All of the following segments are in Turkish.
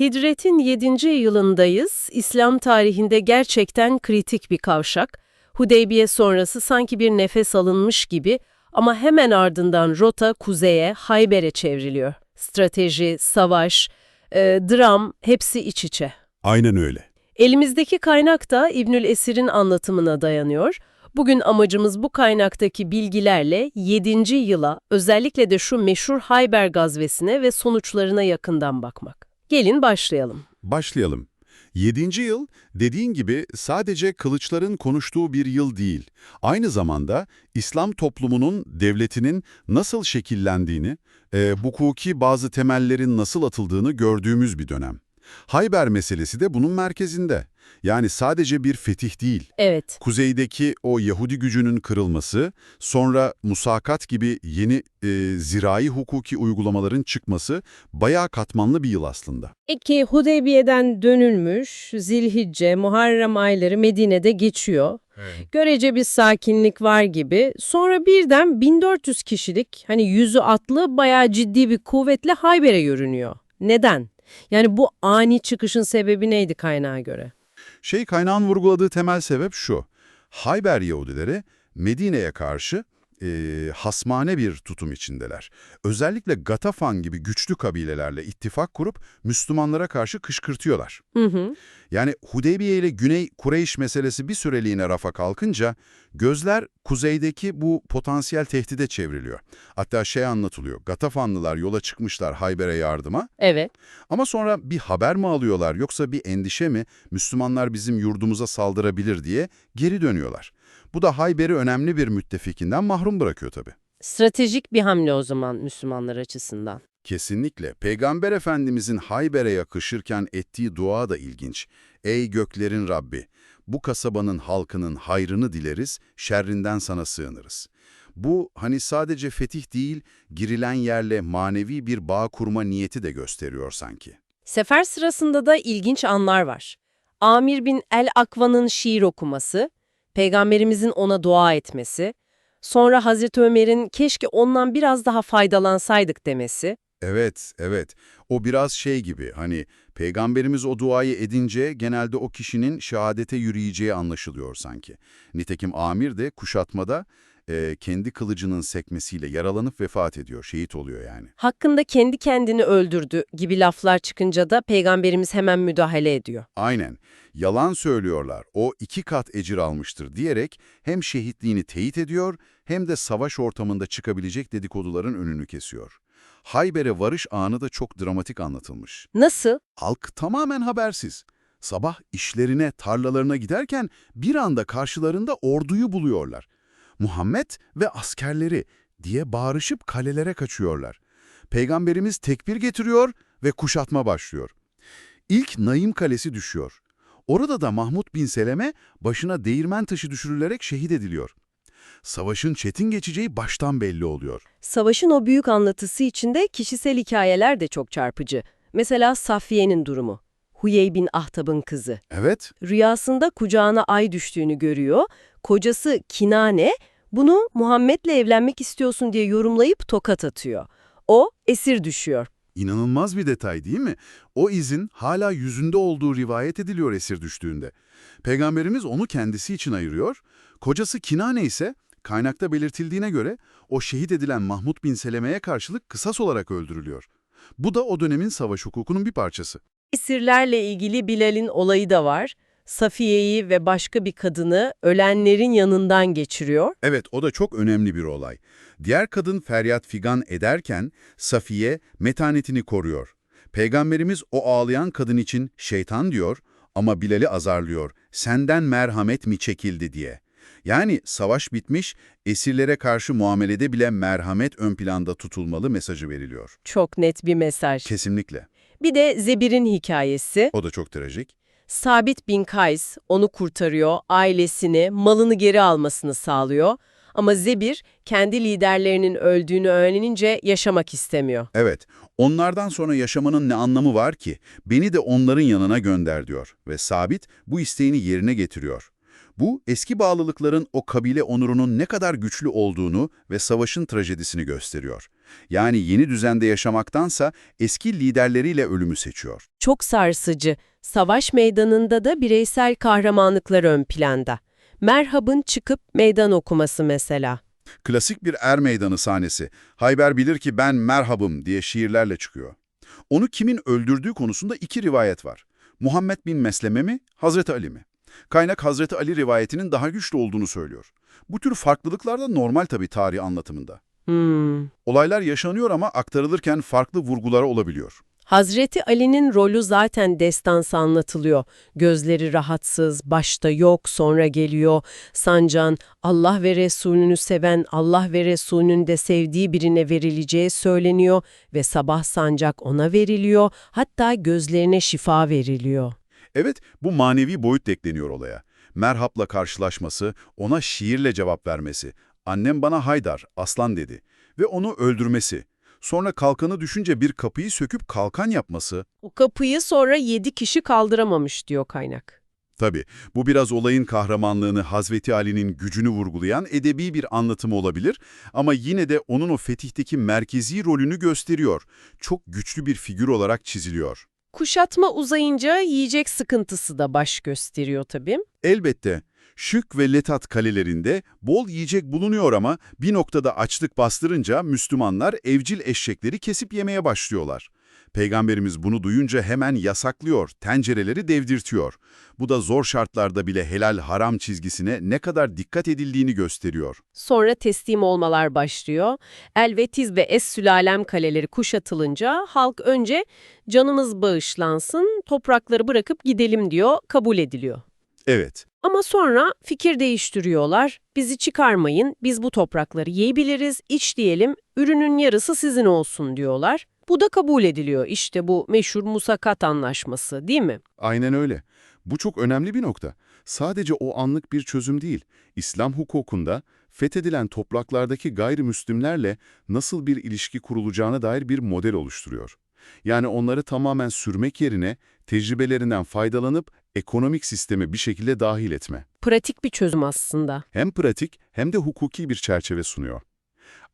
Hicretin 7. yılındayız. İslam tarihinde gerçekten kritik bir kavşak. Hudeybiye sonrası sanki bir nefes alınmış gibi ama hemen ardından rota kuzeye, Hayber'e çevriliyor. Strateji, savaş, e, dram hepsi iç içe. Aynen öyle. Elimizdeki kaynak da İbnül Esir'in anlatımına dayanıyor. Bugün amacımız bu kaynaktaki bilgilerle 7. yıla, özellikle de şu meşhur Hayber gazvesine ve sonuçlarına yakından bakmak. Gelin başlayalım. Başlayalım. 7. yıl dediğin gibi sadece kılıçların konuştuğu bir yıl değil. Aynı zamanda İslam toplumunun, devletinin nasıl şekillendiğini, e, hukuki bazı temellerin nasıl atıldığını gördüğümüz bir dönem. Hayber meselesi de bunun merkezinde. Yani sadece bir fetih değil. Evet, Kuzeydeki o Yahudi gücünün kırılması, sonra musakat gibi yeni e, zirai hukuki uygulamaların çıkması bayağı katmanlı bir yıl aslında. Peki Hudeybiye'den dönülmüş, Zilhicce, Muharrem ayları Medine'de geçiyor. Görece bir sakinlik var gibi. Sonra birden 1400 kişilik, hani yüzü atlı bayağı ciddi bir kuvvetle Hayber'e yürünüyor. Neden? Yani bu ani çıkışın sebebi neydi kaynağa göre? Şey kaynağın vurguladığı temel sebep şu. Hayber Yahudileri Medine'ye karşı e, hasmane bir tutum içindeler. Özellikle Gatafan gibi güçlü kabilelerle ittifak kurup Müslümanlara karşı kışkırtıyorlar. Hı hı. Yani Hudeybiye ile Güney Kureyş meselesi bir süreliğine rafa kalkınca gözler kuzeydeki bu potansiyel tehdide çevriliyor. Hatta şey anlatılıyor, Gatafanlılar yola çıkmışlar Hayber'e yardıma Evet. ama sonra bir haber mi alıyorlar yoksa bir endişe mi Müslümanlar bizim yurdumuza saldırabilir diye geri dönüyorlar. Bu da Hayber'i önemli bir müttefikinden mahrum bırakıyor tabii. Stratejik bir hamle o zaman Müslümanlar açısından. Kesinlikle. Peygamber Efendimizin Hayber'e yakışırken ettiği dua da ilginç. Ey göklerin Rabbi! Bu kasabanın halkının hayrını dileriz, şerrinden sana sığınırız. Bu hani sadece fetih değil, girilen yerle manevi bir bağ kurma niyeti de gösteriyor sanki. Sefer sırasında da ilginç anlar var. Amir bin el-Akva'nın şiir okuması, peygamberimizin ona dua etmesi, sonra Hazreti Ömer'in keşke ondan biraz daha faydalansaydık demesi. Evet, evet. O biraz şey gibi, hani Peygamberimiz o duayı edince genelde o kişinin şehadete yürüyeceği anlaşılıyor sanki. Nitekim amir de kuşatmada e, kendi kılıcının sekmesiyle yaralanıp vefat ediyor, şehit oluyor yani. Hakkında kendi kendini öldürdü gibi laflar çıkınca da peygamberimiz hemen müdahale ediyor. Aynen. Yalan söylüyorlar, o iki kat ecir almıştır diyerek hem şehitliğini teyit ediyor hem de savaş ortamında çıkabilecek dedikoduların önünü kesiyor. Hayber'e varış anı da çok dramatik anlatılmış. Nasıl? Halk tamamen habersiz. Sabah işlerine, tarlalarına giderken bir anda karşılarında orduyu buluyorlar. Muhammed ve askerleri diye bağırışıp kalelere kaçıyorlar. Peygamberimiz tekbir getiriyor ve kuşatma başlıyor. İlk Naim Kalesi düşüyor. Orada da Mahmud bin Seleme başına değirmen taşı düşürülerek şehit ediliyor. Savaşın çetin geçeceği baştan belli oluyor. Savaşın o büyük anlatısı içinde kişisel hikayeler de çok çarpıcı. Mesela Safiye'nin durumu. Huyey bin Ahtab'ın kızı. Evet, Rüyasında kucağına ay düştüğünü görüyor. Kocası Kinane bunu Muhammed'le evlenmek istiyorsun diye yorumlayıp tokat atıyor. O esir düşüyor. İnanılmaz bir detay değil mi? O izin hala yüzünde olduğu rivayet ediliyor esir düştüğünde. Peygamberimiz onu kendisi için ayırıyor. Kocası Kinane ise kaynakta belirtildiğine göre o şehit edilen Mahmud bin Seleme'ye karşılık kısas olarak öldürülüyor. Bu da o dönemin savaş hukukunun bir parçası. Esirlerle ilgili Bilal'in olayı da var. Safiye'yi ve başka bir kadını ölenlerin yanından geçiriyor. Evet, o da çok önemli bir olay. Diğer kadın feryat figan ederken Safiye metanetini koruyor. Peygamberimiz o ağlayan kadın için şeytan diyor ama Bilal'i azarlıyor. Senden merhamet mi çekildi diye. Yani savaş bitmiş, esirlere karşı muamelede bile merhamet ön planda tutulmalı mesajı veriliyor. Çok net bir mesaj. Kesinlikle. Bir de Zebir'in hikayesi. O da çok trajik. Sabit bin Kays onu kurtarıyor, ailesini, malını geri almasını sağlıyor. Ama Zebir kendi liderlerinin öldüğünü öğrenince yaşamak istemiyor. Evet, onlardan sonra yaşamanın ne anlamı var ki? Beni de onların yanına gönder diyor ve Sabit bu isteğini yerine getiriyor. Bu eski bağlılıkların o kabile onurunun ne kadar güçlü olduğunu ve savaşın trajedisini gösteriyor. Yani yeni düzende yaşamaktansa eski liderleriyle ölümü seçiyor. Çok sarsıcı. Savaş meydanında da bireysel kahramanlıklar ön planda. Merhab'ın çıkıp meydan okuması mesela. Klasik bir er meydanı sahnesi. Hayber bilir ki ben merhabım diye şiirlerle çıkıyor. Onu kimin öldürdüğü konusunda iki rivayet var. Muhammed bin Mesleme mi, Hazreti Ali mi? Kaynak Hazreti Ali rivayetinin daha güçlü olduğunu söylüyor. Bu tür farklılıklar da normal tabii tarih anlatımında. Hmm. Olaylar yaşanıyor ama aktarılırken farklı vurguları olabiliyor. Hazreti Ali'nin rolü zaten destansı anlatılıyor. Gözleri rahatsız, başta yok, sonra geliyor. Sancan, Allah ve Resulünü seven, Allah ve Resulünün de sevdiği birine verileceği söyleniyor ve sabah sancak ona veriliyor, hatta gözlerine şifa veriliyor. Evet, bu manevi boyut ekleniyor olaya. Merhap'la karşılaşması, ona şiirle cevap vermesi, annem bana Haydar, aslan dedi ve onu öldürmesi. Sonra kalkanı düşünce bir kapıyı söküp kalkan yapması, O kapıyı sonra yedi kişi kaldıramamış diyor kaynak. tabii bu biraz olayın kahramanlığını, Hazreti Ali'nin gücünü vurgulayan edebi bir anlatımı olabilir ama yine de onun o fetihteki merkezi rolünü gösteriyor. Çok güçlü bir figür olarak çiziliyor. Kuşatma uzayınca yiyecek sıkıntısı da baş gösteriyor tabii. Elbette Şık ve Letat kalelerinde bol yiyecek bulunuyor ama bir noktada açlık bastırınca Müslümanlar evcil eşekleri kesip yemeye başlıyorlar. Peygamberimiz bunu duyunca hemen yasaklıyor, tencereleri devdirtiyor. Bu da zor şartlarda bile helal haram çizgisine ne kadar dikkat edildiğini gösteriyor. Sonra teslim olmalar başlıyor. Elvetiz ve Es Sülalem kaleleri kuşatılınca halk önce canımız bağışlansın, toprakları bırakıp gidelim diyor, kabul ediliyor. Evet, Ama sonra fikir değiştiriyorlar. Bizi çıkarmayın, biz bu toprakları yiyebiliriz, iç diyelim, ürünün yarısı sizin olsun diyorlar. Bu da kabul ediliyor. İşte bu meşhur Musakat Anlaşması değil mi? aynen öyle. Bu çok önemli bir nokta. Sadece o anlık bir çözüm değil. İslam hukukunda fethedilen topraklardaki gayrimüslimlerle nasıl bir ilişki kurulacağına dair bir model oluşturuyor. Yani onları tamamen sürmek yerine tecrübelerinden faydalanıp ekonomik sisteme bir şekilde dahil etme. Pratik bir çözüm aslında. Hem pratik hem de hukuki bir çerçeve sunuyor.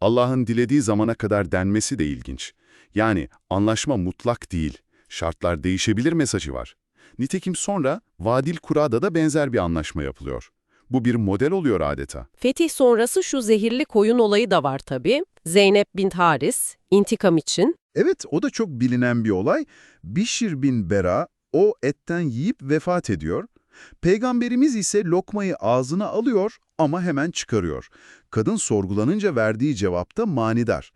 Allah'ın dilediği zamana kadar denmesi de ilginç. Yani anlaşma mutlak değil, şartlar değişebilir mesajı var. Nitekim sonra Vadil Kura'da da benzer bir anlaşma yapılıyor. Bu bir model oluyor adeta. Fetih sonrası şu zehirli koyun olayı da var tabii. Zeynep bint Haris, intikam için. Evet, o da çok bilinen bir olay. Bişir bin Bera o etten yiyip vefat ediyor. Peygamberimiz ise lokmayı ağzına alıyor ama hemen çıkarıyor. Kadın sorgulanınca verdiği cevapta manidar.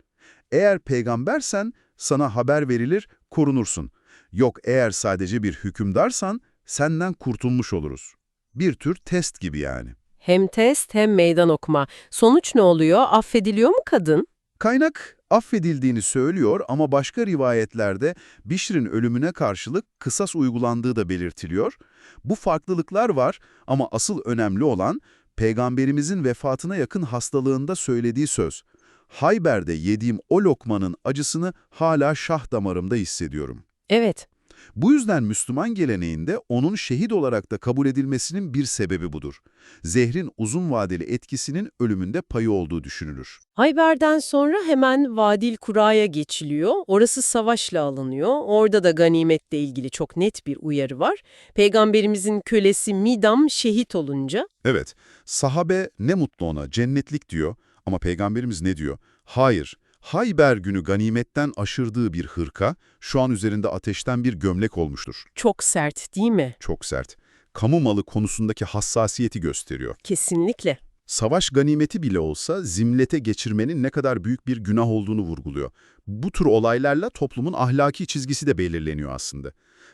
Eğer peygambersen sana haber verilir, korunursun. Yok eğer sadece bir hükümdarsan senden kurtulmuş oluruz. Bir tür test gibi yani. Hem test hem meydan okuma. Sonuç ne oluyor? Affediliyor mu kadın? Kaynak affedildiğini söylüyor ama başka rivayetlerde Bişr'in ölümüne karşılık kısas uygulandığı da belirtiliyor. Bu farklılıklar var ama asıl önemli olan Peygamberimizin vefatına yakın hastalığında söylediği söz. Hayber'de yediğim o lokmanın acısını hala şah damarımda hissediyorum. Evet. Bu yüzden Müslüman geleneğinde onun şehit olarak da kabul edilmesinin bir sebebi budur. Zehrin uzun vadeli etkisinin ölümünde payı olduğu düşünülür. Hayber'den sonra hemen Vadil Kura'ya geçiliyor. Orası savaşla alınıyor. Orada da ganimetle ilgili çok net bir uyarı var. Peygamberimizin kölesi Midam şehit olunca Evet, sahabe ne mutlu ona, cennetlik diyor ama Peygamberimiz ne diyor? Hayır, Hayber günü ganimetten aşırdığı bir hırka, şu an üzerinde ateşten bir gömlek olmuştur. çok sert değil mi? Çok sert. Kamu malı konusundaki hassasiyeti gösteriyor. Kesinlikle. Savaş ganimeti bile olsa zimlete geçirmenin ne kadar büyük bir günah olduğunu vurguluyor. Bu tür olaylarla toplumun ahlaki çizgisi de belirleniyor aslında.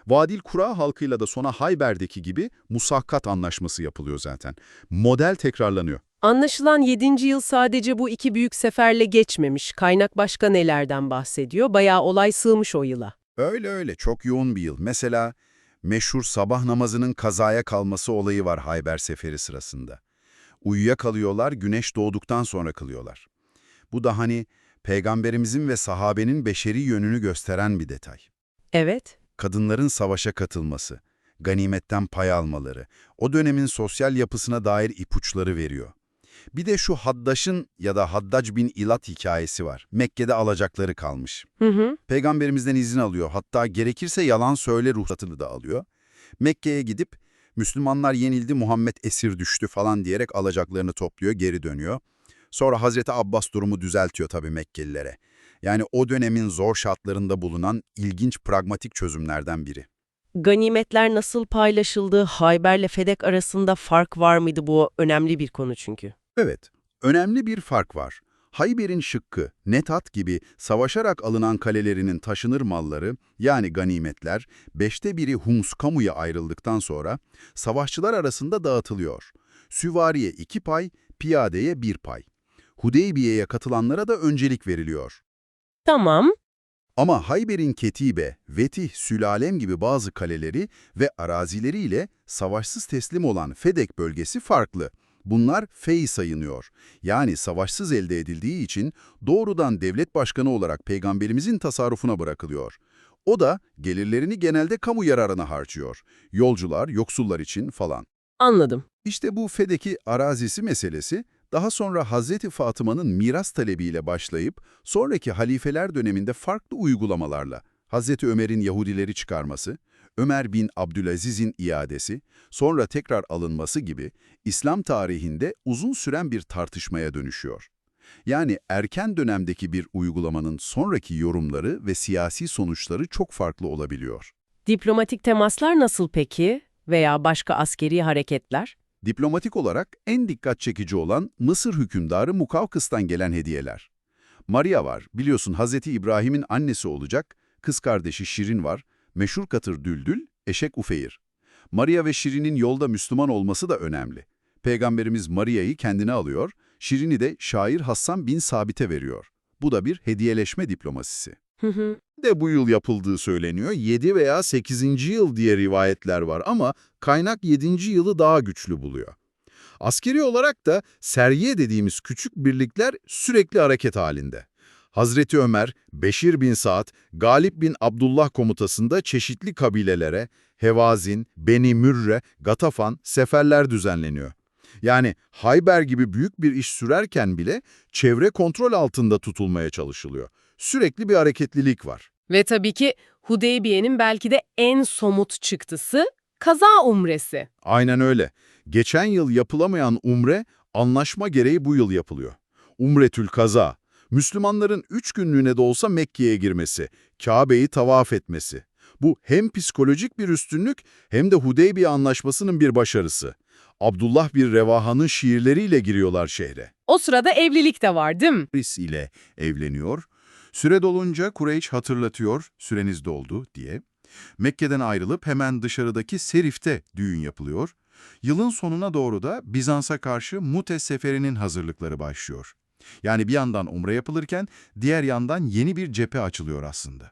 Vadil Kura halkıyla da sonra Hayber'deki gibi musakkat anlaşması yapılıyor zaten. Model tekrarlanıyor. Anlaşılan 7. yıl sadece bu iki büyük seferle geçmemiş. Kaynak başka nelerden bahsediyor? Bayağı olay sığmış o yıla. Öyle öyle çok yoğun bir yıl. Mesela meşhur sabah namazının kazaya kalması olayı var Hayber Seferi sırasında. Uyuyakalıyorlar, güneş doğduktan sonra kılıyorlar. Bu da hani peygamberimizin ve sahabenin beşeri yönünü gösteren bir detay. Evet. Kadınların savaşa katılması, ganimetten pay almaları, o dönemin sosyal yapısına dair ipuçları veriyor. Bir de şu Haddaş'ın ya da Haddac bin İlat hikayesi var. Mekke'de alacakları kalmış. Hı hı. Peygamberimizden izin alıyor. Hatta gerekirse yalan söyle ruhsatını da alıyor. Mekke'ye gidip Müslümanlar yenildi, Muhammed esir düştü falan diyerek alacaklarını topluyor, geri dönüyor. Sonra Hazreti Abbas durumu düzeltiyor tabii Mekkelilere. Yani o dönemin zor şartlarında bulunan ilginç pragmatik çözümlerden biri. Ganimetler nasıl paylaşıldı, Hayber'le Fedek arasında fark var mıydı bu önemli bir konu çünkü. Evet, önemli bir fark var. Hayber'in şıkkı, Netat gibi savaşarak alınan kalelerinin taşınır malları yani ganimetler beşte biri Hums kamuya ayrıldıktan sonra savaşçılar arasında dağıtılıyor. Süvariye iki pay, piyadeye bir pay. Hudeybiye'ye katılanlara da öncelik veriliyor. Tamam, Ama Hayber'in Ketibe, Vetih, Sülalem gibi bazı kaleleri ve arazileriyle savaşsız teslim olan Fedek bölgesi farklı. Bunlar fey sayınıyor. Yani savaşsız elde edildiği için doğrudan devlet başkanı olarak peygamberimizin tasarrufuna bırakılıyor. O da gelirlerini genelde kamu yararına harcıyor. Yolcular, yoksullar için falan. anladım. İşte bu Fedeki arazisi meselesi daha sonra Hazreti Fatıma'nın miras talebiyle başlayıp sonraki halifeler döneminde farklı uygulamalarla Hazreti Ömer'in Yahudileri çıkarması, Ömer bin Abdülaziz'in iadesi, sonra tekrar alınması gibi İslam tarihinde uzun süren bir tartışmaya dönüşüyor. Yani erken dönemdeki bir uygulamanın sonraki yorumları ve siyasi sonuçları çok farklı olabiliyor. Diplomatik temaslar nasıl peki? Veya başka askeri hareketler? Diplomatik olarak en dikkat çekici olan Mısır hükümdarı Mukavkıs'tan gelen hediyeler. Maria var, biliyorsun Hazreti İbrahim'in annesi olacak, kız kardeşi Şirin var, meşhur katır Düldül, eşek Ufeyr. Maria ve Şirin'in yolda Müslüman olması da önemli. Peygamberimiz Maria'yı kendine alıyor, Şirin'i de şair Hassan bin Sabit'e veriyor. Bu da bir hediyeleşme diplomasisi de bu yıl yapıldığı söyleniyor. 7 veya 8. yıl diye rivayetler var ama kaynak 7. yılı daha güçlü buluyor. Askeri olarak da Seriye dediğimiz küçük birlikler sürekli hareket halinde. Hazreti Ömer, Beşir bin Saad, Galip bin Abdullah komutasında çeşitli kabilelere, Hevazin, Beni Mürre, Gatafan seferler düzenleniyor. Yani Hayber gibi büyük bir iş sürerken bile çevre kontrol altında tutulmaya çalışılıyor. Sürekli bir hareketlilik var. Ve tabii ki Hudeybiye'nin belki de en somut çıktısı kaza umresi. Aynen öyle. Geçen yıl yapılamayan umre, anlaşma gereği bu yıl yapılıyor. Umretül kaza, Müslümanların üç günlüğüne de olsa Mekke'ye girmesi, Kabe'yi tavaf etmesi. Bu hem psikolojik bir üstünlük hem de Hudeybiye Anlaşması'nın bir başarısı. Abdullah bir Revaha'nın şiirleriyle giriyorlar şehre. O sırada evlilik de var değil mi? Ris ile evleniyor. Süre dolunca Kureyş hatırlatıyor, süreniz doldu diye. Mekke'den ayrılıp hemen dışarıdaki Serif'te düğün yapılıyor. Yılın sonuna doğru da Bizans'a karşı Mute seferinin hazırlıkları başlıyor. Yani bir yandan umre yapılırken diğer yandan yeni bir cephe açılıyor aslında.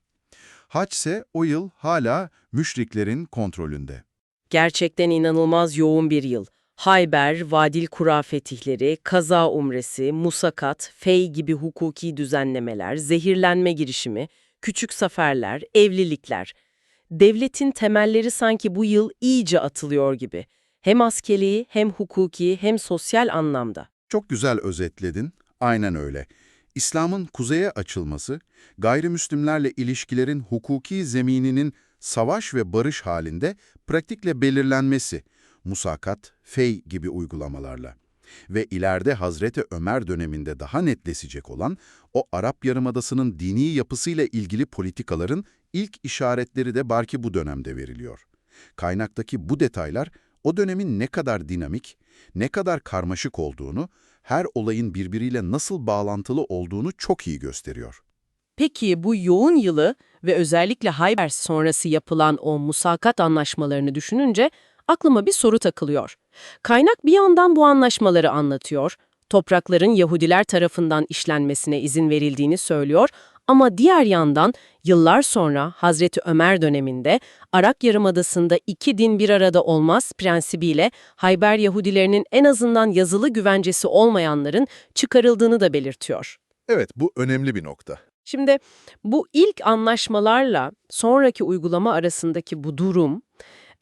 Haç ise o yıl hala müşriklerin kontrolünde. Gerçekten inanılmaz yoğun bir yıl. Hayber, Vadil Kura fetihleri, kaza umresi, musakat, fey gibi hukuki düzenlemeler, zehirlenme girişimi, küçük zaferler, evlilikler. Devletin temelleri sanki bu yıl iyice atılıyor gibi. Hem askeri, hem hukuki, hem sosyal anlamda. Çok güzel özetledin. Aynen öyle. İslam'ın kuzeye açılması, gayrimüslimlerle ilişkilerin hukuki zemininin savaş ve barış halinde pratikle belirlenmesi, musakat, fey gibi uygulamalarla ve ileride Hazreti Ömer döneminde daha netleşecek olan o Arap Yarımadası'nın dini yapısıyla ilgili politikaların ilk işaretleri de belki bu dönemde veriliyor. Kaynaktaki bu detaylar o dönemin ne kadar dinamik, ne kadar karmaşık olduğunu, her olayın birbiriyle nasıl bağlantılı olduğunu çok iyi gösteriyor. Peki bu yoğun yılı ve özellikle Hayber sonrası yapılan o musakat anlaşmalarını düşününce aklıma bir soru takılıyor. Kaynak bir yandan bu anlaşmaları anlatıyor, toprakların Yahudiler tarafından işlenmesine izin verildiğini söylüyor ama diğer yandan yıllar sonra Hazreti Ömer döneminde Arak Yarımadası'nda iki din bir arada olmaz prensibiyle Hayber Yahudilerinin en azından yazılı güvencesi olmayanların çıkarıldığını da belirtiyor. Evet, bu önemli bir nokta. Şimdi bu ilk anlaşmalarla sonraki uygulama arasındaki bu durum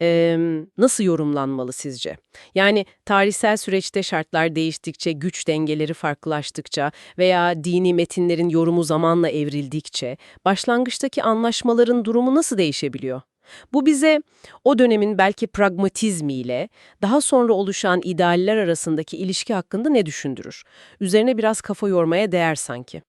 Ee, nasıl yorumlanmalı sizce? Yani tarihsel süreçte şartlar değiştikçe, güç dengeleri farklılaştıkça veya dini metinlerin yorumu zamanla evrildikçe başlangıçtaki anlaşmaların durumu nasıl değişebiliyor? Bu bize o dönemin belki pragmatizmiyle daha sonra oluşan idealler arasındaki ilişki hakkında ne düşündürür? Üzerine biraz kafa yormaya değer sanki.